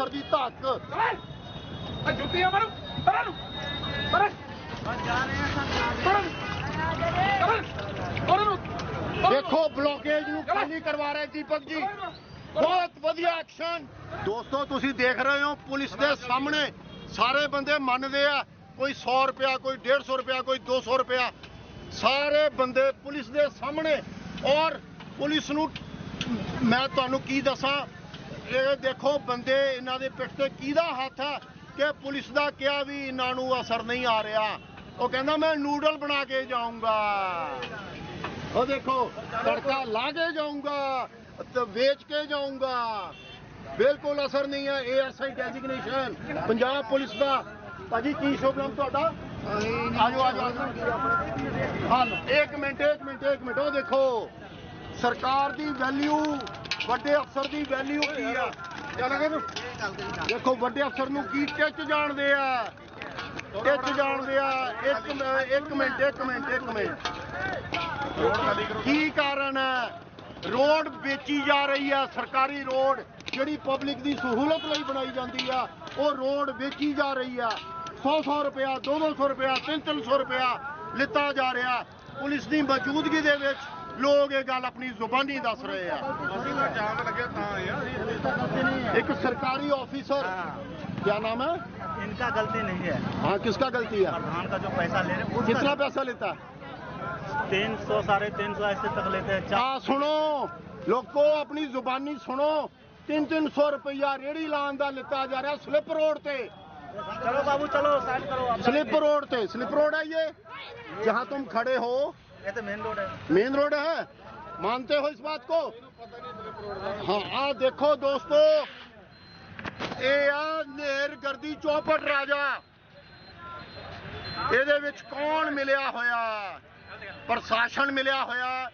ਅਫਸਰ ਦੀ ਧੱਕ। ਆ ਜੁੱਤੀਆਂ ਮਾਰੂ ਪਰਾਂ ਨੂੰ। ਪਰਾਂ। ਪਰਾਂ ਨੂੰ। ਪਰਾਂ ਨੂੰ। ਦੇਖੋ ਬਲੋਕੇਜ ਨੂੰ ਖਾਲੀ ਕਰਵਾ ਰਹੇ ਦੀਪਕ ਜੀ। ਬਹੁਤ ਵਧੀਆ ਐਕਸ਼ਨ ਦੋਸਤੋ ਤੁਸੀਂ ਦੇਖ ਰਹੇ ਹੋ ਪੁਲਿਸ ਦੇ ਸਾਹਮਣੇ ਸਾਰੇ ਬੰਦੇ ਮੰਨਦੇ ਆ ਕੋਈ 100 ਰੁਪਿਆ ਕੋਈ 150 ਰੁਪਿਆ ਕੋਈ 200 ਰੁਪਿਆ ਸਾਰੇ ਬੰਦੇ ਪੁਲਿਸ ਦੇ ਸਾਹਮਣੇ ਔਰ ਪੁਲਿਸ ਨੂੰ ਮੈਂ ਤੁਹਾਨੂੰ ਕੀ ਦੱਸਾਂ ਇਹ ਦੇਖੋ ਬੰਦੇ ਇਹਨਾਂ ਦੇ ਪਿੱਠ ਤੇ ਕਿਹਦਾ ਹੱਥ ਹੈ ਕਿ ਪੁਲਿਸ ਦਾ ਕਿਹਾ ਵੀ ਇਹਨਾਂ ਨੂੰ ਅਸਰ ਨਹੀਂ ਆ ਰਿਹਾ। ਉਹ ਕਹਿੰਦਾ ਮੈਂ ਨੂਡਲ ਬਣਾ ਕੇ ਜਾਊਂਗਾ। ਉਹ ਦੇਖੋ, ਤੜਕਾ ਲਾ ਕੇ ਜਾਊਂਗਾ ਤੇ ਵੇਚ ਕੇ ਜਾਊਂਗਾ। ਬਿਲਕੁਲ ਅਸਰ ਨਹੀਂ ਹੈ ਏਐਸਆਈ ਡੈਜ਼ਿਗਨੇਸ਼ਨ ਪੰਜਾਬ ਪੁਲਿਸ ਦਾ। ਭਾਜੀ, ਕੀ ਸ਼ੁਭ ਤੁਹਾਡਾ? ਆਜੋ ਆਜੋ ਹਾਂ, ਇੱਕ ਮਿੰਟ ਇੱਕ ਮਿੰਟ ਇੱਕ ਮਿੰਟ। ਉਹ ਦੇਖੋ, ਸਰਕਾਰ ਦੀ ਵੈਲਿਊ ਵੱਡੇ ਅਫਸਰ ਦੀ ਵੈਲਿਊ ਕੀ ਆ? ਦੇਖੋ, ਵੱਡੇ ਅਫਸਰ ਨੂੰ ਕੀ ਟਿੱਚ ਜਾਣਦੇ ਆ? ਟਿੱਚ ਜਾਣਦੇ ਆ? ਇੱਕ ਇੱਕ ਮਿੰਟ ਇੱਕ ਮਿੰਟ ਇੱਕ ਮਿੰਟ। ਕੀ ਕਾਰਨ ਹੈ ਰੋਡ ਵੇਚੀ ਜਾ ਰਹੀ ਹੈ ਸਰਕਾਰੀ ਰੋਡ, ਜਿਹੜੀ ਪਬਲਿਕ ਦੀ ਸਹੂਲਤ ਲਈ ਬਣਾਈ ਜਾਂਦੀ ਆ, ਉਹ ਰੋਡ ਵੇਚੀ ਜਾ ਰਹੀ ਆ। 100 100 ਰੁਪਿਆ 200 ਰੁਪਿਆ 300 ਰੁਪਿਆ ਲਿੱਤਾ ਜਾ ਰਿਹਾ ਪੁਲਿਸ ਦੀ ਮੌਜੂਦਗੀ ਦੇ ਵਿੱਚ। ਲੋਕ ਇਹ ਗੱਲ ਆਪਣੀ ਜ਼ੁਬਾਨੀ ਦੱਸ ਰਹੇ ਆ ਅਸੀਂ ਤਾਂ ਜਾਮ ਲੱਗਿਆ ਤਾਂ ਆਏ ਇੱਕ ਸਰਕਾਰੀ ऑफिसर क्या नाम है इनका गलती नहीं है हाँ किसका गलती है प्रधान का जो पैसा ले रहे हैं उसका कितना पैसा लेता है तीन सौ साढ़े तीन सौ ऐसे तक लेते हैं चार ਆ ਸੁਣੋ ਲੋਕੋ ਆਪਣੀ ਜ਼ੁਬਾਨੀ ਸੁਣੋ 3-300 ਰੁਪਇਆ ਰੇੜੀ ਲਾਉਣ ਦਾ ਲਿੱਤਾ ਜਾ ਰਿਹਾ ਸਲਿੱਪ ਰੋਡ ਤੇ चलो बाबू चलो साइड करो आप slip road pay slip road है ये जहाँ तुम खड़े हो ये तो मेन रोड है मेन रोड है मानते हो इस बात को हाँ आ देखो दोस्तों ਇਹ ਆ ਨੇਰ ਗਰਦੀ ਚੌਪਟ ਰਾਜਾ ਇਹਦੇ ਵਿੱਚ ਕੌਣ ਮਿਲਿਆ ਹੋਇਆ ਪ੍ਰਸ਼ਾਸਨ ਮਿਲਿਆ ਹੋਇਆ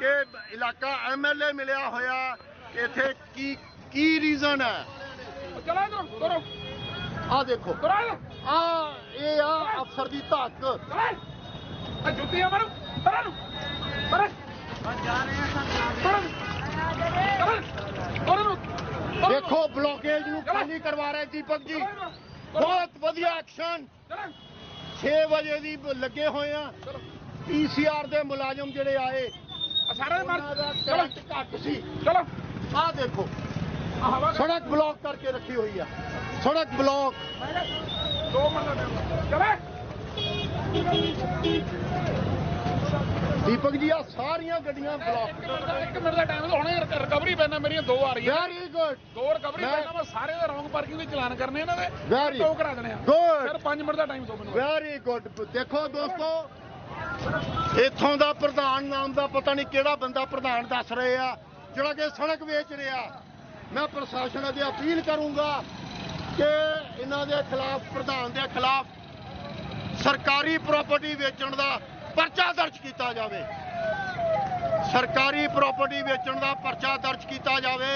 ਕਿ ਇਲਾਕਾ ਐਮਐਲਏ ਮਿਲਿਆ ਹੋਇਆ ਇੱਥੇ ਕੀ ਕੀ ਰੀਜ਼ਨ ਹੈ ਚਲਾ ਇਧਰ ਕਰੋ ਆ ਦੇਖੋ ਕਰੋ ਆ ਇਹ ਆ ਅਫਸਰ ਦੀ ਧੱਕ ਚਲਾ ਆ ਜੁੱਤੀਆਂ ਮਾਰੂ ਪਰਾਂ ਨੂੰ ਪਰਾਂ। ਪਰਾਂ ਨੂੰ ਪਰਾਂ ਨੂੰ ਦੇਖੋ ਬਲੋਕੇਜ ਨੂੰ ਖਾਲੀ ਕਰਵਾ ਰਹੇ ਦੀਪਕ ਜੀ। ਬਹੁਤ ਵਧੀਆ ਐਕਸ਼ਨ 6 ਵਜੇ ਦੀ ਲੱਗੇ ਹੋਏ ਆ। ਪੀਸੀਆਰ ਦੇ ਮੁਲਾਜ਼ਮ ਜਿਹੜੇ ਆਏ ਸਾਰੇ ਮਾਰ ਚਲੋ। ਘੱਟ ਸੀ। ਚਲੋ। ਆਹ ਦੇਖੋ। ਆ ਹਵਾ ਸੜਕ ਬਲੌਕ ਕਰਕੇ ਰੱਖੀ ਹੋਈ ਆ। ਸੜਕ ਬਲੌਕ। ਦੋ ਮਿੰਟ। ਚਲੇ। ਦੀਪਕ ਜੀ ਆ ਸਾਰੀਆਂ ਗੱਡੀਆਂ ਬਲੌਕ ਇੱਕ ਮਿੰਟ ਦਾ- ਦਾ ਟਾਈਮ ਹੁਣੇ ਰਿਕਵਰੀ ਪੈਣਾ ਮੇਰੀਆਂ ਦੋ ਆ ਰਹੀਆਂ। ਵੈਰੀ ਗੁੱਡ ਦੋ ਰਿਕਵਰੀ ਪੈਣਾ ਮੈਂ ਸਾਰੇ ਦਾ ਰੌਂਗ ਪਾਰਕਿੰਗ ਦੇ ਚਲਾਨ ਕਰਨੇ ਇਹਨਾਂ ਦੇ Very ਦੋ ਕਰਾ ਦੇਣੇ ਆ। good. ਸਰ 5 ਮਿੰਟ ਦਾ ਟਾਈਮ ਦਿਓ ਮੈਨੂੰ ਵੈਰੀ ਗੁੱਡ ਦੇਖੋ ਦੋਸਤੋ ਇੱਥੋਂ ਦਾ ਪ੍ਰਧਾਨ ਨਾਮ ਦਾ ਪਤਾ ਨਹੀਂ ਕਿਹੜਾ ਬੰਦਾ ਪ੍ਰਧਾਨ ਦੱਸ ਰਹੇ ਆ ਜਿਹੜਾ ਕਿ ਸੜਕ ਵੇਚ ਰਿਹਾ। ਮੈਂ ਪ੍ਰਸ਼ਾਸਨ ਅੱਗੇ ਅਪੀਲ ਕਰੂੰਗਾ ਕਿ ਇਹਨਾਂ ਦੇ ਖਿਲਾਫ ਪ੍ਰਧਾਨ ਦੇ ਖਿਲਾਫ ਸਰਕਾਰੀ ਪ੍ਰਾਪਰਟੀ ਵੇਚਣ ਦਾ ਪਰਚਾ ਦਰਜ ਕੀਤਾ ਜਾਵੇ। ਸਰਕਾਰੀ ਪ੍ਰਾਪਰਟੀ ਵੇਚਣ ਦਾ ਪਰਚਾ ਦਰਜ ਕੀਤਾ ਜਾਵੇ,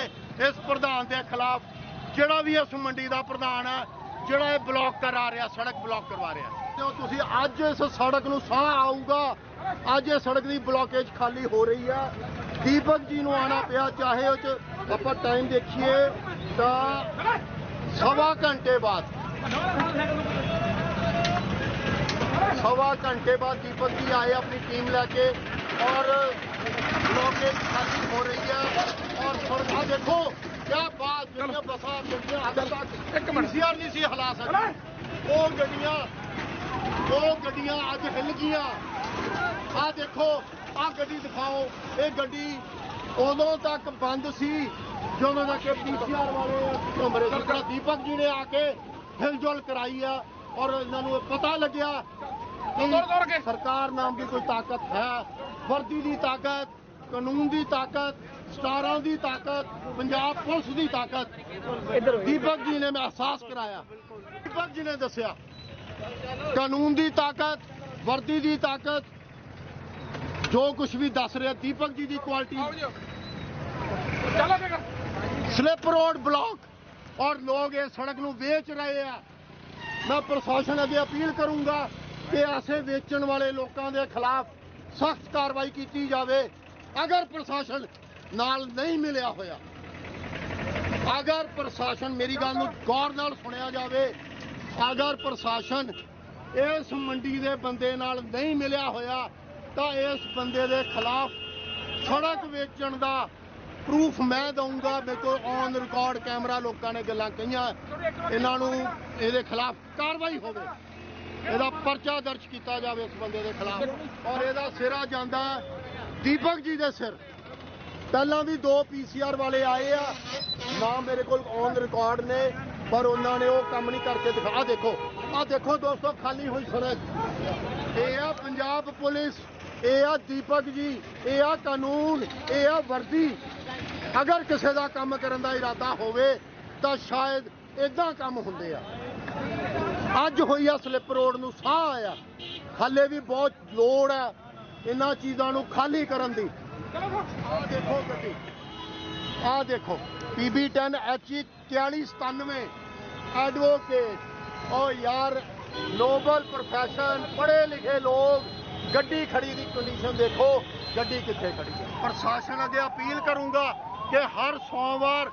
ਇਸ ਪ੍ਰਧਾਨ ਦੇ ਖਿਲਾਫ ਜਿਹੜਾ ਵੀ ਇਸ ਮੰਡੀ ਦਾ ਪ੍ਰਧਾਨ ਹੈ, ਜਿਹੜਾ ਇਹ ਬਲੌਕ ਕਰਾ ਰਿਹਾ, ਸੜਕ ਬਲੌਕ ਕਰਵਾ ਰਿਹਾ। ਤੇ ਤੁਸੀਂ ਅੱਜ ਇਸ ਸੜਕ ਨੂੰ ਸਾਹ ਆਊਗਾ, ਅੱਜ ਇਹ ਸੜਕ ਦੀ ਬਲੌਕੇਜ ਖਾਲੀ ਹੋ ਰਹੀ ਹੈ। ਦੀਪਕ ਜੀ ਨੂੰ ਆਣਾ ਪਿਆ, ਚਾਹੇ ਉਹ ਚ ਆਪਾਂ ਟਾਈਮ ਦੇਖੀਏ ਤਾਂ ਸਵਾ ਘੰਟੇ ਬਾਅਦ। ਸਵਾ ਘੰਟੇ ਬਾਅਦ ਦੀਪਕ ਜੀ ਆਏ ਆਪਣੀ ਟੀਮ ਲੈ ਕੇ ਔਰ ਬਲੌਕੇਜ ਖਾਲੀ ਹੋ ਰਹੀ ਹੈ। ਔਰ ਸੜਕਾਂ ਦੇਖੋ ਕਿਆ ਬਾਤ ਜਿਹੜੀਆਂ ਬਸਾਂ ਗੱਡੀਆਂ ਅੱਜ ਤੱਕ ਇੱਕ ਮਿੰਟ। PCR ਨਹੀਂ ਸੀ ਹਿਲਾ ਸਕਦੀ ਉਹ ਗੱਡੀਆਂ ਉਹ ਗੱਡੀਆਂ ਅੱਜ ਹਿੱਲ ਗਈਆਂ। ਆਹ ਦੇਖੋ ਆਹ ਗੱਡੀ ਦਿਖਾਓ। ਇਹ ਗੱਡੀ ਉਦੋਂ ਤੱਕ ਬੰਦ ਸੀ ਜਦੋਂ ਤੱਕ ਪੀਸੀਆਰ ਵਾਲੇ ਤਾਂ ਦੀਪਕ ਜੀ ਨੇ ਆ ਕੇ ਹਿਲਜੁਲ ਕਰਾਈ ਆ। ਔਰ ਇਹਨਾਂ ਨੂੰ ਪਤਾ ਲੱਗਿਆ ਕਿ। ਸਰਕਾਰ ਨਾਮ ਦੀ ਕੋਈ ਤਾਕਤ ਹੈ? ਵਰਦੀ ਦੀ ਤਾਕਤ ਕਾਨੂੰਨ ਦੀ ਤਾਕਤ ਸਟਾਰਾਂ ਦੀ ਤਾਕਤ ਪੰਜਾਬ ਪੁਲਿਸ ਦੀ ਤਾਕਤ। ਦੀਪਕ ਜੀ ਨੇ ਮਹਿਸਾਸ ਕਰਾਇਆ। ਦੀਪਕ ਜੀ ਨੇ ਦੱਸਿਆ ਕਾਨੂੰਨ ਦੀ ਤਾਕਤ ਵਰਦੀ ਦੀ ਤਾਕਤ ਜੋ ਕੁਝ ਵੀ ਦੱਸ ਰਿਹਾ ਦੀਪਕ ਜੀ ਦੀ ਕੁਆਲਿਟੀ। Slip road block. ਔਰ ਲੋਕ ਇਹ ਸੜਕ ਨੂੰ ਵੇਚ ਰਹੇ ਆ। ਮੈਂ ਪ੍ਰਸ਼ਾਸਨ ਅੱਗੇ ਅਪੀਲ ਕਰੂੰਗਾ ਕਿ ਐਸੇ ਵੇਚਣ ਵਾਲੇ ਲੋਕਾਂ ਦੇ ਖਿਲਾਫ ਸਖਤ ਕਾਰਵਾਈ ਕੀਤੀ ਜਾਵੇ, ਅਗਰ ਪ੍ਰਸ਼ਾਸਨ ਨਾਲ ਨਹੀਂ ਮਿਲਿਆ ਹੋਇਆ, ਅਗਰ ਪ੍ਰਸ਼ਾਸਨ ਮੇਰੀ ਗੱਲ ਨੂੰ ਗੌਰ ਨਾਲ ਸੁਣਿਆ ਜਾਵੇ, ਅਗਰ ਪ੍ਰਸ਼ਾਸਨ ਇਸ ਮੰਡੀ ਦੇ ਬੰਦੇ ਨਾਲ ਨਹੀਂ ਮਿਲਿਆ ਹੋਇਆ, ਤਾਂ ਇਸ ਬੰਦੇ ਦੇ ਖਿਲਾਫ ਸੜਕ ਵੇਚਣ ਦਾ ਪ੍ਰੂਫ ਮੈਂ ਦਊਂਗਾ, ਮੇਰੇ ਕੋਲ ਔਨ ਰਿਕਾਰਡ ਕੈਮਰਾ ਲੋਕਾਂ ਨੇ ਗੱਲਾਂ ਕਹੀਆਂ, ਇਹਨਾਂ ਨੂੰ ਇਹਦੇ ਖਿਲਾਫ ਕਾਰਵਾਈ ਹੋਵੇ। ਇਹਦਾ ਪਰਚਾ ਦਰਜ ਕੀਤਾ ਜਾਵੇ ਇਸ ਬੰਦੇ ਦੇ ਖਿਲਾਫ। ਔਰ ਇਹਦਾ ਸਿਰਾ ਜਾਂਦਾ ਦੀਪਕ ਜੀ ਦੇ ਸਿਰ। ਪਹਿਲਾਂ ਵੀ ਦੋ ਪੀਸੀਆਰ ਵਾਲੇ ਆਏ ਆ। ਨਾ ਮੇਰੇ ਕੋਲ ਔਨ ਰਿਕਾਰਡ ਨੇ, ਪਰ ਉਹਨਾਂ ਨੇ ਉਹ ਕੰਮ ਨਹੀਂ ਕਰਕੇ ਦਿਖਾ ਆਹ ਦੇਖੋ ਆਹ ਦੇਖੋ ਦੋਸਤੋ, ਖਾਲੀ ਹੋਈ ਸੜਕ। ਇਹ ਆ ਪੰਜਾਬ ਪੁਲਿਸ, ਇਹ ਆ ਦੀਪਕ ਜੀ, ਇਹ ਆ ਕਾਨੂੰਨ, ਇਹ ਆ ਵਰਦੀ। ਅਗਰ ਕਿਸੇ ਦਾ ਕੰਮ ਕਰਨ ਦਾ ਇਰਾਦਾ ਹੋਵੇ, ਤਾਂ ਸ਼ਾਇਦ ਇਦਾਂ ਕੰਮ ਹੁੰਦੇ ਆ। ਅੱਜ ਹੋਈ ਆ ਸਲਿੱਪ ਰੋਡ ਨੂੰ ਸਾਹ ਆਇਆ। ਹਾਲੇ ਵੀ ਬਹੁਤ ਲੋੜ ਹੈ ਇਹਨਾਂ ਚੀਜ਼ਾਂ ਨੂੰ ਖਾਲੀ ਕਰਨ ਦੀ। ਆਹ ਦੇਖੋ ਗੱਡੀ। ਆਹ ਦੇਖੋ। PB10 HE 4197 advocate. ਓ ਯਾਰ, ਨੋਬਲ ਪ੍ਰੋਫੈਸ਼ਨ, ਪੜ੍ਹੇ ਲਿਖੇ ਲੋਕ, ਗੱਡੀ ਖੜੀ ਦੀ ਕੰਡੀਸ਼ਨ ਦੇਖੋ, ਗੱਡੀ ਕਿੱਥੇ ਖੜੀ ਹੈ। ਪ੍ਰਸ਼ਾਸਨ ਅੱਗੇ ਅਪੀਲ ਕਰੂੰਗਾ ਕਿ ਹਰ ਸੋਮਵਾਰ,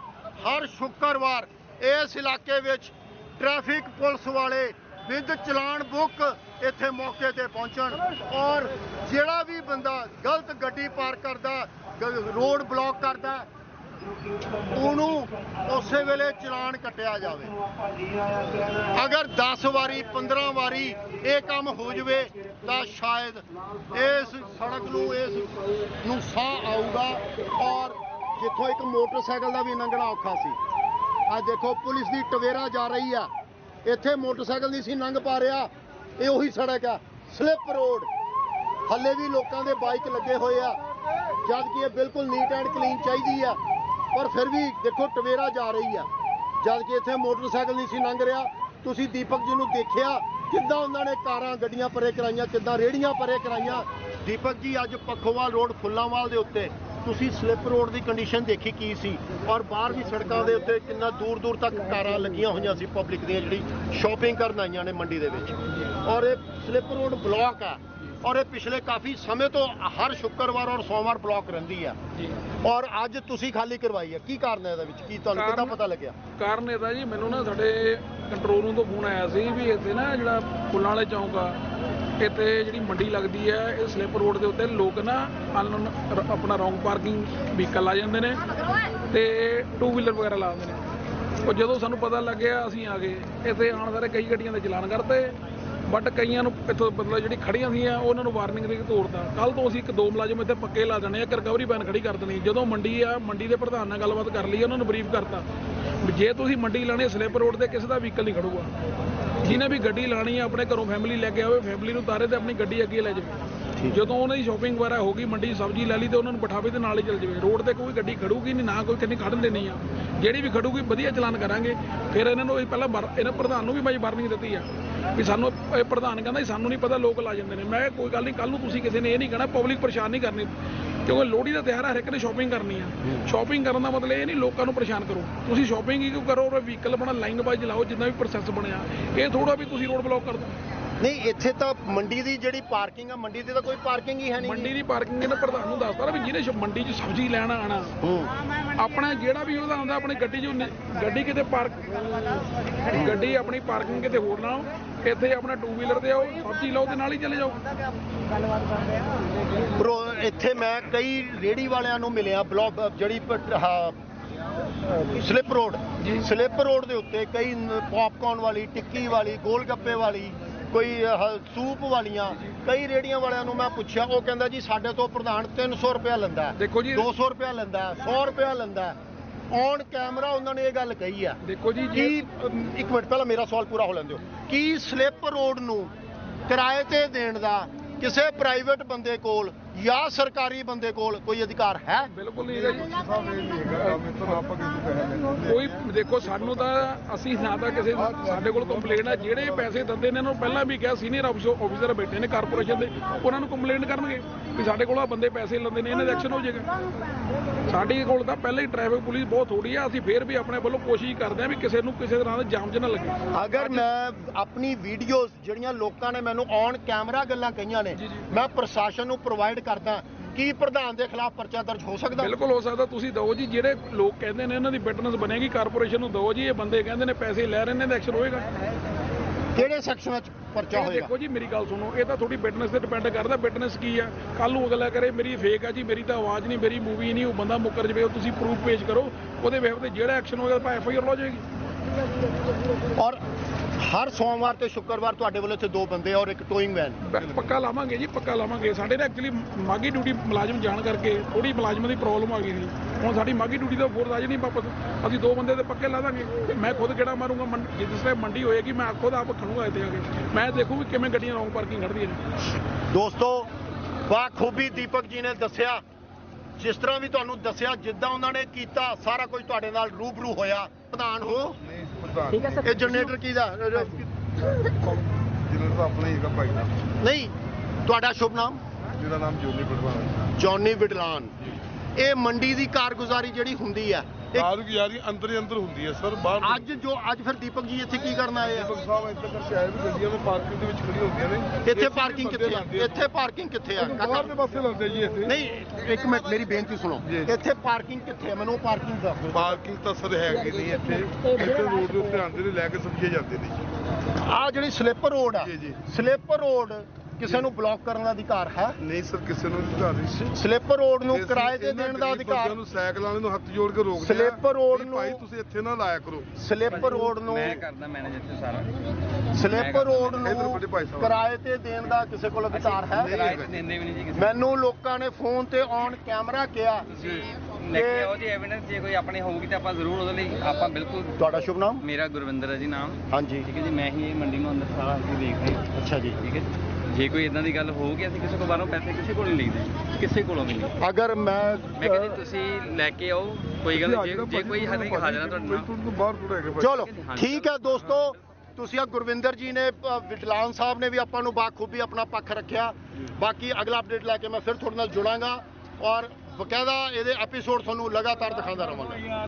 ਹਰ ਸ਼ੁੱਕਰਵਾਰ ਇਸ ਇਲਾਕੇ ਵਿੱਚ ਟ੍ਰੈਫਿਕ ਪੁਲਿਸ ਵਾਲੇ ਵਿਦ ਚਲਾਨ ਬੁੱਕ ਇੱਥੇ ਮੌਕੇ ਤੇ ਪਹੁੰਚਣ। ਔਰ ਜਿਹੜਾ ਵੀ ਬੰਦਾ ਗਲਤ ਗੱਡੀ ਪਾਰ ਕਰਦਾ ਰੋਡ ਬਲੌਕ ਕਰਦਾ, ਉਹਨੂੰ ਉਸੇ ਵੇਲੇ ਚਲਾਨ ਕੱਟਿਆ ਜਾਵੇ। ਅਗਰ 10 ਵਾਰੀ 15 ਵਾਰੀ ਇਹ ਕੰਮ ਹੋ ਜਵੇ, ਤਾਂ ਸ਼ਾਇਦ ਇਸ ਸੜਕ ਨੂੰ, ਇਸ ਨੂੰ ਸਾਹ ਆਊਗਾ। ਔਰ ਜਿੱਥੋਂ ਇੱਕ ਮੋਟਰਸਾਈਕਲ ਦਾ ਵੀ ਲੰਘਣਾ ਔਖਾ ਸੀ। ਆ ਦੇਖੋ ਪੁਲਿਸ ਦੀ ਟਵੇਰਾ ਜਾ ਰਹੀ ਆ। ਇੱਥੇ ਮੋਟਰਸਾਈਕਲ ਨਹੀਂ ਸੀ ਲੰਘ ਪਾ ਰਿਹਾ। ਇਹ ਉਹੀ ਸੜਕ ਆ। Slip road. ਹੱਲੇ ਵੀ ਲੋਕਾਂ ਦੇ ਬਾਈਕ ਲੱਗੇ ਹੋਏ ਆ। ਜਦ ਕਿ ਇਹ ਬਿਲਕੁਲ ਨੀਟ ਐਂਡ ਕਲੀਨ ਚਾਹੀਦੀ ਆ। ਪਰ ਫਿਰ ਵੀ ਦੇਖੋ ਟਵੇਰਾ ਜਾ ਰਹੀ ਆ। ਜਦ ਕਿ ਇੱਥੇ ਮੋਟਰਸਾਈਕਲ ਨਹੀਂ ਸੀ ਲੰਘ ਰਿਹਾ। ਤੁਸੀਂ ਦੀਪਕ ਜੀ ਨੂੰ ਦੇਖਿਆ? ਕਿੱਦਾਂ ਉਹਨਾਂ ਨੇ ਕਾਰਾਂ, ਗੱਡੀਆਂ ਪਰੇ ਕਰਾਈਆਂ, ਕਿੱਦਾਂ ਰੇੜੀਆਂ ਪਰੇ ਕਰਾਈਆਂ? ਦੀਪਕ ਜੀ, ਅੱਜ ਪੱਖੋਵਾਲ ਰੋਡ ਫੁੱਲਾਂਵਾਲ ਦੇ ਉੱਤੇ। ਤੁਸੀਂ ਸਲਿੱਪ ਰੋਡ ਦੀ ਕੰਡੀਸ਼ਨ ਦੇਖੀ ਕੀ ਸੀ? ਔਰ ਬਾਹਰ ਵੀ ਸੜਕਾਂ ਦੇ ਉੱਤੇ ਕਿੰਨਾ ਦੂਰ ਦੂਰ ਤੱਕ ਕਾਰਾਂ ਲੱਗੀਆਂ ਹੋਈਆਂ ਸੀ ਪਬਲਿਕ ਦੀਆਂ ਜਿਹੜੀ ਸ਼ਾਪਿੰਗ ਕਰਨ ਆਈਆਂ ਨੇ ਮੰਡੀ ਦੇ ਵਿੱਚ। ਔਰ ਇਹ ਸਲਿੱਪ ਰੋਡ ਬਲੌਕ ਆ। ਔਰ ਇਹ ਪਿਛਲੇ ਕਾਫੀ ਸਮੇਂ ਤੋਂ ਹਰ ਸ਼ੁੱਕਰਵਾਰ ਔਰ ਸੋਮਵਾਰ ਬਲੌਕ ਰਹਿੰਦੀ ਆ। ਔਰ ਅੱਜ ਤੁਸੀਂ ਖਾਲੀ ਕਰਵਾਈ ਹੈ ਕੀ ਕਾਰਨ ਹੈ ਇਹਦਾ ਵਿੱਚ? ਕੀ ਤੁਹਾਨੂੰ ਕਿੱਦਾਂ ਪਤਾ ਲੱਗਿਆ? ਕਾਰਨ ਇਹਦਾ ਜੀ ਮੈਨੂੰ ਨਾ ਸਾਡੇ ਕੰਟਰੋਲ ਰੂਮ ਤੋਂ ਫੋਨ ਆਇਆ ਸੀ ਵੀ ਇੱਥੇ ਨਾ ਜਿਹੜਾ ਫੁੱਲਾਂ ਵਾਲੇ ਚੌਂਕ ਆ ਇੱਥੇ ਜਿਹੜੀ ਮੰਡੀ ਲੱਗਦੀ ਹੈ, ਇਹ ਸਲਿੱਪ ਰੋਡ ਦੇ ਉੱਤੇ ਲੋਕ ਨਾ ਅਨਨੋਨ ਆਪਣਾ ਰੌਂਗ ਪਾਰਕਿੰਗ ਵਹੀਕਲ ਲਾ ਜਾਂਦੇ ਨੇ ਤੇ ਟੂ ਵੀਲਰ ਵਗੈਰਾ ਲਾ ਦਿੰਦੇ ਨੇ। ਉਹ ਜਦੋਂ ਸਾਨੂੰ ਪਤਾ ਲੱਗਿਆ, ਅਸੀਂ ਆ ਗਏ। ਇੱਥੇ ਆਉਣ ਸਾਰੇ ਕਈ ਗੱਡੀਆਂ ਦੇ ਚਲਾਨ ਕਰਤੇ। ਬਟ ਕਈਆਂ ਨੂੰ ਇੱਥੋਂ ਮਤਲਬ ਜਿਹੜੀ ਖੜੀਆਂ ਸੀਆਂ ਉਹਨਾਂ ਨੂੰ ਵਾਰਨਿੰਗ ਦੇ ਕੇ ਤੋੜਦਾ ਕੱਲ ਤੋਂ ਅਸੀਂ ਇੱਕ ਦੋ ਮੁਲਾਜ਼ਮ ਇੱਥੇ ਪੱਕੇ ਲਾ ਦੇਣੇ ਆ ਇੱਕ ਰਿਕਵਰੀ ਵੈਨ ਖੜੀ ਕਰ ਦੇਣੀ ਜਦੋਂ ਮੰਡੀ ਆ, ਮੰਡੀ ਦੇ ਪ੍ਰਧਾਨ ਨਾਲ ਗੱਲਬਾਤ ਕਰ ਲਈ, ਉਹਨਾਂ ਨੂੰ ਬਰੀਫ ਕਰਤਾ। ਜੇ ਤੁਸੀਂ ਮੰਡੀ ਲਾਣੀ ਸਲਿੱਪ ਰੋਡ ਤੇ ਕਿਸੇ ਦਾ ਵਹੀਕਲ ਨਹੀਂ ਖੜੂਗਾ। ਜਿਹਨੇ ਵੀ ਗੱਡੀ ਲਾਣੀ ਆ, ਆਪਣੇ ਘਰੋਂ ਫੈਮਿਲੀ ਲੈ ਕੇ ਆਵੇ ਫੈਮਿਲੀ ਨੂੰ ਤਾਰੇ ਤੇ ਆਪਣੀ ਗੱਡੀ ਅੱਗੇ ਲੈ ਜਾਵੇ। ਜਦੋਂ ਉਹਨਾਂ ਦੀ ਸ਼ਾਪਿੰਗ ਵਗੈਰਾ ਹੋ ਗਈ ਮੰਡੀ ਸਬਜ਼ੀ ਲੈ ਲਈ ਤੇ ਉਹਨਾਂ ਨੂੰ ਬਿਠਾਵੇ ਤੇ ਨਾਲ ਹੀ ਚੱਲ ਜਾਵੇ। ਰੋਡ ਤੇ ਕੋਈ ਗੱਡੀ ਖੜੂਗੀ ਨਹੀਂ ਨਾ ਕੋਈ ਕਿੰਨੀ ਖੜਨ ਦੇਣੀ ਆ। ਜਿਹੜੀ ਵੀ ਖੜੂਗੀ ਵਧੀਆ ਚਲਾਨ ਕਰਾਂਗੇ। ਫਿਰ ਇਹਨਾਂ ਨੂੰ ਇਹ ਪਹਿਲਾਂ ਇਹਨਾਂ ਪ੍ਰਧਾਨ ਨੂੰ ਵੀ ਮੈਂ ਵਾਰਨਿੰਗ ਦਿੱਤੀ ਆ ਵੀ ਸਾਨੂੰ ਇਹ ਪ੍ਰਧਾਨ ਕਹਿੰਦਾ ਸਾਨੂੰ ਨਹੀਂ ਪਤਾ ਲੋਕ ਲਾ ਜਾਂਦੇ ਨੇ। ਮੈਂ ਕੋਈ ਗੱਲ ਨਹੀਂ ਕੱਲ ਨੂੰ ਤੁਸੀਂ ਕਿਸੇ ਨੇ ਇਹ ਨਹੀਂ ਕਹਿਣਾ ਪਬਲਿਕ ਪਰੇਸ਼ਾਨ ਨਹੀਂ ਕਰਨੀ। ਕਿਉਂਕਿ ਲੋਹੜੀ ਦਾ ਤਿਉਹਾਰ ਆ ਹਰ ਇੱਕ ਨੇ ਸ਼ਾਪਿੰਗ ਕਰਨੀ ਆ। ਸ਼ਾਪਿੰਗ ਕਰਨ ਦਾ ਮਤਲਬ ਇਹ ਨਹੀਂ ਲੋਕਾਂ ਨੂੰ ਪਰੇਸ਼ਾਨ ਕਰੋ। ਤੁਸੀਂ ਸ਼ਾਪਿੰਗ ਹੀ ਕਿਉਂ ਕਰੋ ਔਰ ਵਹੀਕਲ ਬਣਾ ਲਾਈਨ ਬਾਈ ਲਾਓ ਜਿੰਨਾ ਵੀ ਪ੍ਰੋਸੈਸ ਬਣਿਆ। ਇਹ ਥੋੜਾ ਵੀ ਤੁਸੀਂ ਰੋਡ ਬਲੌਕ ਕਰ ਦਿਓ। ਨਹੀਂ ਇੱਥੇ ਤਾਂ ਮੰਡੀ ਦੀ ਜਿਹੜੀ ਪਾਰਕਿੰਗ ਆ ਮੰਡੀ ਦੀ ਤਾਂ ਕੋਈ ਪਾਰਕਿੰਗ ਹੀ ਹੈ ਨਹੀਂ। ਮੰਡੀ ਦੀ ਪਾਰਕਿੰਗ ਇਹਨਾਂ ਪ੍ਰਧਾਨ ਨੂੰ ਦੱਸਦਾ ਨਾ ਵੀ ਜਿਹਨੇ ਮੰਡੀ 'ਚ ਸਬਜ਼ੀ ਲੈਣ ਆਣਾ ਆਪਣਾ ਜਿਹੜਾ ਵੀ ਉਹਦਾ ਆਉਂਦਾ ਆਪਣੀ ਗੱਡੀ 'ਚ ਗੱਡੀ ਕਿਤੇ ਪਾਰਕ ਗੱਡੀ ਆਪਣੀ ਪਾਰਕਿੰਗ ਕਿਤੇ ਹੋਰ ਨਾ ਇੱਥੇ ਆਪਣਾ ਟੂ ਵੀਲਰ ਤੇ ਆਓ ਸਬਜ਼ੀ ਲਓ ਤੇ ਨਾਲ ਹੀ ਚਲੇ ਜਾਓ। ਬ్రో ਇੱਥੇ ਮੈਂ ਕਈ ਰੇੜੀ ਵਾਲਿਆਂ ਨੂੰ ਮਿਲਿਆ ਬਲੌਕ ਜਿਹੜੀ ਸਲਿੱਪ ਰੋਡ। ਸਲਿੱਪ ਰੋਡ ਦੇ ਉੱਤੇ ਕਈ ਪੌਪਕਾਰਨ ਵਾਲੀ ਟਿੱਕੀ ਵਾਲੀ ਗੋਲ ਗੱਪੇ ਵਾਲੀ ਕੋਈ ਸੂਪ ਵਾਲੀਆਂ ਕਈ ਰੇੜੀਆਂ ਵਾਲਿਆਂ ਨੂੰ ਮੈਂ ਪੁੱਛਿਆ ਉਹ ਕਹਿੰਦਾ ਜੀ ਸਾਡੇ ਤੋਂ ਪ੍ਰਧਾਨ 300 ਰੁਪਇਆ ਲੈਂਦਾ ਹੈ, ਦੇਖੋ ਜੀ। 200 ਰੁਪਇਆ ਲੈਂਦਾ ਹੈ, 100 ਰੁਪਇਆ ਲੈਂਦਾ ਔਨ ਕੈਮਰਾ ਉਹਨਾਂ ਨੇ ਇਹ ਗੱਲ ਕਹੀ ਆ ਦੇਖੋ ਜੀ ਕੀ ਜੀ ਇੱਕ ਮਿੰਟ ਪਹਿਲਾਂ ਮੇਰਾ ਸਵਾਲ ਪੂਰਾ ਹੋ ਲੈਣ ਦਿਓ ਕੀ ਸਲਿੱਪ ਰੋਡ ਨੂੰ ਕਿਰਾਏ ਤੇ ਦੇਣ ਦਾ ਕਿਸੇ ਪ੍ਰਾਈਵੇਟ ਬੰਦੇ ਕੋਲ ਜਾਂ ਸਰਕਾਰੀ ਬੰਦੇ ਕੋਲ ਕੋਈ ਅਧਿਕਾਰ ਹੈ? ਬਿਲਕੁਲ ਨਹੀਂ ਕੋਈ ਦੇਖੋ ਸਾਨੂੰ ਤਾਂ ਅਸੀਂ ਨਾ ਤਾਂ ਕਿਸੇ ਸਾਡੇ ਕੋਲ ਕੰਪਲੇਂਟ ਹੈ ਜਿਹੜੇ ਪੈਸੇ ਦਿੰਦੇ ਨੇ ਇਹਨਾਂ ਨੂੰ ਪਹਿਲਾਂ ਵੀ ਕਿਹਾ ਸੀਨੀਅਰ ਆਫੀਸਰ ਬੈਠੇ ਨੇ ਕਾਰਪੋਰੇਸ਼ਨ ਦੇ। ਉਹਨਾਂ ਨੂੰ ਕੰਪਲੇਂਟ ਕਰਨਗੇ ਵੀ ਸਾਡੇ ਕੋਲ ਆ ਬੰਦੇ ਪੈਸੇ ਲੈਂਦੇ ਨੇ ਇਹਨਾਂ ਦਾ ਐਕਸ਼ਨ ਹੋ ਜਾਏਗਾ। ਸਾਡੇ ਕੋਲ ਤਾਂ ਪਹਿਲਾਂ ਹੀ ਟ੍ਰੈਫਿਕ ਪੁਲਿਸ ਬਹੁਤ ਥੋੜੀ ਆ। ਅਸੀਂ ਫੇਰ ਵੀ ਆਪਣੇ ਵੱਲੋਂ ਕੋਸ਼ਿਸ਼ ਕਰਦੇ ਆ ਵੀ ਕਿਸੇ ਨੂੰ ਕਿਸੇ ਤਰ੍ਹਾਂ ਦਾ ਜਾਮ 'ਚ ਨਾ ਲੱਗੇ। ਅਗਰ ਮੈਂ ਆਪਣੀ ਵੀਡੀਓਜ਼ ਜਿਹੜੀਆਂ ਲੋਕਾਂ ਨੇ ਮੈਨੂੰ ਔਨ ਕੈਮਰਾ ਗੱਲਾਂ ਕਹੀਆਂ ਨੇ। ਮੈਂ ਪ੍ਰਸ਼ਾਸਨ ਨੂੰ ਪ੍ਰੋਵਾਈਡ ਕਰਦਾ ਕਿ ਪ੍ਰਧਾਨ ਦੇ ਖਿਲਾਫ ਪਰਚਾ ਦਰਜ ਹੋ ਸਕਦਾ? ਬਿਲਕੁਲ ਹੋ ਸਕਦਾ। ਤੁਸੀਂ ਦਿਓ ਜੀ ਜਿਹੜੇ ਲੋਕ ਕਹਿੰਦੇ ਨੇ ਇਹਨਾਂ ਦੀ ਫਿਟਨੈਸ ਬਣੇਗੀ ਕਾਰਪੋਰੇਸ਼ਨ ਨੂੰ ਦਿਓ ਜੀ ਇਹ ਬੰਦੇ ਕਹਿੰਦੇ ਨੇ ਪੈਸੇ ਲੈ ਰਹੇ ਨੇ ਤਾਂ ਐਕਸ਼ਨ ਹੋਏਗਾ। ਕਿਹੜੇ ਸੈਕਸ਼ਨ ਵਿੱਚ ਪਰਚਾ ਹੋਏਗਾ? ਦੇਖੋ ਜੀ ਮੇਰੀ ਗੱਲ ਸੁਣੋ ਇਹ ਤਾਂ ਤੁਹਾਡੀ ਫਿਟਨੈਸ ਤੇ ਡਿਪੈਂਡ ਕਰਦਾ। ਫਿਟਨੈਸ ਕੀ ਆ? ਕੱਲ ਨੂੰ ਅਗਲਾ ਕਰੇ ਮੇਰੀ ਫੇਕ ਆ ਜੀ ਮੇਰੀ ਤਾਂ ਆਵਾਜ਼ ਨਹੀਂ ਮੇਰੀ ਮੂਵੀ ਨਹੀਂ ਉਹ ਬੰਦਾ ਮੁੱਕਰ ਜਵੇ ਉਹ ਤੁਸੀਂ ਪ੍ਰੂਫ ਪੇਸ਼ ਕਰੋ ਉਹਦੇ ਵੇਖ ਤੇ ਜਿਹੜਾ ਐਕਸ਼ਨ ਹੋਏਗਾ ਤਾਂ ਐਫ ਆਈ ਆਰ ਲੋ ਜਾਏਗੀ ਔਰ ਹਰ ਸੋਮਵਾਰ ਤੇ ਸ਼ੁੱਕਰਵਾਰ ਤੁਹਾਡੇ ਵੱਲੋਂ ਇੱਥੇ ਦੋ ਬੰਦੇ ਔਰ ਇੱਕ ਟੋਇੰਗ ਵੈਨ। ਪੱਕਾ ਲਾਵਾਂਗੇ ਜੀ ਪੱਕਾ ਲਾਵਾਂਗੇ। ਸਾਡੇ ਨਾ ਐਕਚੁਅਲੀ ਮਾਗੀ ਡਿਊਟੀ ਮੁਲਾਜ਼ਮ ਜਾਣ ਕਰਕੇ ਥੋੜੀ ਮੁਲਾਜ਼ਮਾਂ ਦੀ ਪ੍ਰੋਬਲਮ ਆ ਗਈ ਸੀ। ਹੁਣ ਸਾਡੀ ਮਾਗੀ ਡਿਊਟੀ ਦਾ ਫੋਰਸ ਆ ਨਹੀਂ ਵਾਪਸ। ਅਸੀਂ ਦੋ ਬੰਦੇ ਤੇ ਪੱਕੇ ਲਾ ਦਾਂਗੇ। ਮੈਂ ਖੁਦ ਕਿਹੜਾ ਮਾਰੂੰਗਾ? ਮੰਡ- ਜਿਸ ਟਾਈਮ ਮੰਡੀ ਹੋਏਗੀ ਮੈਂ ਖੁਦ ਆਪ ਖੜੂੰਗਾ ਇੱਥੇ ਆ ਕੇ। ਮੈਂ ਦੇਖੂ ਵੀ ਕਿਵੇਂ ਗੱਡੀਆਂ ਰੌਂਗ ਪਾਰਕਿੰਗ ਖੜਦੀਆਂ ਨੇ। ਦੋਸਤੋ ਬਾਖੂਬੀ ਦੀਪਕ ਜੀ ਨੇ ਦੱਸਿਆ ਜਿਸ ਤਰ੍ਹਾਂ ਵੀ ਤੁਹਾਨੂੰ ਦੱਸਿਆ ਜਿੱਦਾਂ ਉਹਨਾਂ ਨੇ ਕੀਤਾ ਸਾਰਾ ਕੁਝ ਤੁਹਾਡੇ ਨਾਲ ਰੂਬਰੂ ਹੋਇਆ। ਪ੍ਰਧਾਨ ਹੋ। ਠੀਕ ਹੈ ਇਹ ਜਨਰੇਟਰ ਕਿਹਦਾ ਦਾ? ਆਪਣਾ ਹੀ ਹੈਗਾ ਭਾਈ ਦਾ ਨਹੀਂ ਤੁਹਾਡਾ ਸ਼ੁਭ ਨਾਮ? ਜਿਹਦਾ ਨਾਮ ਜੋਨੀ ਹੈ। ਜੌਨੀ ਵਿਡਲਾਨ ਇਹ ਮੰਡੀ ਦੀ ਕਾਰਗੁਜ਼ਾਰੀ ਜਿਹੜੀ ਹੁੰਦੀ ਆ ਕਾਰ ਕੀ ਯਾਰੀ ਅੰਦਰ ਹੀ ਅੰਦਰ ਹੁੰਦੀ ਹੈ ਸਰ ਬਾਹਰ ਨਹੀਂ। ਅੱਜ ਜੋ ਅੱਜ ਫਿਰ ਦੀਪਕ ਜੀ ਇੱਥੇ ਕੀ ਕਰਨ ਆਏ ਆ? ਦੀਪਕ ਸਾਹਿਬ ਇੱਥੇ ਕਰਕੇ ਆਏ ਵੀ ਗੱਡੀਆਂ ਦੇ ਪਾਰਕਿੰਗ ਦੇ ਵਿੱਚ ਖੜੀ ਹੁੰਦੀਆਂ ਨੇ। ਇੱਥੇ ਪਾਰਕਿੰਗ ਕਿੱਥੇ ਆ? ਇੱਥੇ ਪਾਰਕਿੰਗ ਕਿੱਥੇ ਆ? ਬਾਹਰ ਦੇ ਪਾਸੇ ਲਾਉਂਦੇ ਜੀ ਇੱਥੇ। ਨਹੀਂ ਇੱਕ ਮਿੰਟ ਮੇਰੀ ਬੇਨਤੀ ਸੁਣੋ। ਜੀ। ਇੱਥੇ ਪਾਰਕਿੰਗ ਕਿੱਥੇ ਆ? ਮੈਨੂੰ ਉਹ ਪਾਰਕਿੰਗ ਦੱਸ ਦਿਓ। ਪਾਰਕਿੰਗ ਤਾਂ ਸਰ ਹੈਗੀ ਨਹੀਂ ਇੱਥੇ। ਇੱਥੇ ਰੋਡ ਦੇ ਉੱਤੇ ਆਉਂਦੇ ਨੇ ਲੈ ਕੇ ਸਬਜ਼ੀਆਂ ਜਾਂਦੇ ਨੇ ਜੀ। ਆ ਜਿਹੜੀ ਸਲਿੱਪਰ ਰੋਡ ਆ ਜੀ, ਜੀ। ਸਲਿੱਪਰ ਰੋਡ ਕਿਸੇ ਨੂੰ ਬਲੌਕ ਕਰਨ ਦਾ ਅਧਿਕਾਰ ਹੈ? ਨਹੀਂ ਸਰ ਕਿਸੇ ਨੂੰ ਨਹੀਂ ਅਧਿਕਾਰ ਨਹੀਂ। ਸਲਿੱਪਰ ਰੋਡ ਨੂੰ ਕਿਰਾਏ ਤੇ ਦੇਣ ਦਾ ਅਧਿਕਾਰ ਨੂੰ ਸਾਈਕਲ ਵਾਲੇ ਨੂੰ ਹੱਥ ਜੋੜ ਕੇ ਰੋਕਦੇ ਆ। ਸਲਿੱਪਰ ਰੋਡ ਨੂੰ- ਭਾਈ ਤੁਸੀਂ ਇੱਥੇ ਨਾ ਲਾਇਆ ਕਰੋ। ਸਲਿੱਪਰ ਰੋਡ ਨੂੰ ਮੈਂ ਕਰਦਾ ਮੈਨੇਜ ਇੱਥੇ ਸਾਰਾ। ਸਲਿੱਪਰ ਰੋਡ ਇੱਧਰ ਨੂੰ ਬੜੇ ਭਾਈ ਸਾਹਿਬ। ਕਿਰਾਏ ਤੇ ਦੇਣ ਦਾ ਕਿਸੇ ਕੋਲ ਅਧਿਕਾਰ ਹੈ? ਕਿਰਾਏ ਤੇ ਦਿੰਦੇ ਵੀ ਨਹੀਂ ਜੀ ਕਿਸੇ ਮੈਨੂੰ ਲੋਕਾਂ ਨੇ ਫੋਨ ਤੇ ਔਨ ਕੈਮਰਾ ਕਿਹਾ ਲੈ ਕੇ ਆਓ ਜੀ ਐਵੀਡੈਂਸ ਜੇ ਕੋਈ ਆਪਣੀ ਹੋਊਗੀ ਤਾਂ ਆਪਾਂ ਜ਼ਰੂਰ ਉਹਦੇ ਲਈ ਆਪਾਂ ਬਿਲਕੁਲ ਤੁਹਾਡਾ ਸ਼ੁਭ ਨਾਮ? ਮੇਰਾ ਗੁਰਵਿੰਦਰ ਹੈ ਜੀ ਨਾਮ। ਹਾਂਜੀ। ਠੀਕ ਹੈ ਜੀ ਮੈਂ ਹੀ ਇਹ ਮੰਡੀ ਨੂੰ ਅੰਦਰ ਸਾਰਾ ਅਸੀਂ ਦੇਖ ਰਹੇ। ਹਾਂ ਅੱਛਾ ਜੀ। ਠੀਕ ਹੈ ਜੀ। ਕੋਈ ਇਦਾਂ ਦੀ ਗੱਲ ਹੋਊਗੀ ਅਸੀਂ ਕਿਸੇ ਕੋਲ ਬਾਹਰੋਂ ਪੈਸੇ ਕਿਸੇ ਕੋਲ ਨਹੀਂ ਲਈਦੇ। ਕਿਸੇ ਕੋਲੋਂ ਵੀ ਨਹੀਂ। ਅਗਰ ਮੈਂ ਮੈਂ ਕਹਿੰਦੀ ਤੁਸੀਂ ਲੈ ਕੇ ਆਓ ਕੋਈ ਗੱਲ ਨਹੀਂ, ਜੇ ਜੇ ਕੋਈ ਹਾਜ਼ਰ ਹਾਜ਼ਰ ਆ ਤੁਹਾਡੇ ਨਾਲ। ਤੁਹਾਨੂੰ ਬਾਹਰ ਹੈਗਾ ਭਾਈ ਚਲੋ। ਠੀਕ ਹੈ ਦੋਸਤੋ ਤੁਸੀਂ ਆ ਗੁਰਵਿੰਦਰ ਜੀ ਨੇ ਅ, ਵਿਟਲਾਨ ਸਾਹਿਬ ਨੇ ਵੀ ਆਪਾਂ ਨੂੰ ਬਾਖੂਬੀ ਆਪਣਾ ਪੱਖ ਰੱਖਿਆ। ਬਾਕੀ ਅਗਲਾ ਅਪਡੇਟ ਲੈ ਕੇ ਮੈਂ ਫਿਰ ਤੁਹਾਡੇ ਨਾਲ ਜੁੜਾਂਗਾ ਔਰ ਬਕਾਇਦਾ ਇਹਦੇ ਐਪੀਸੋਡ ਤੁਹਾਨੂੰ ਲਗਾਤਾਰ ਦਿਖਾਉਂਦਾ ਰਹਾਂਗਾ।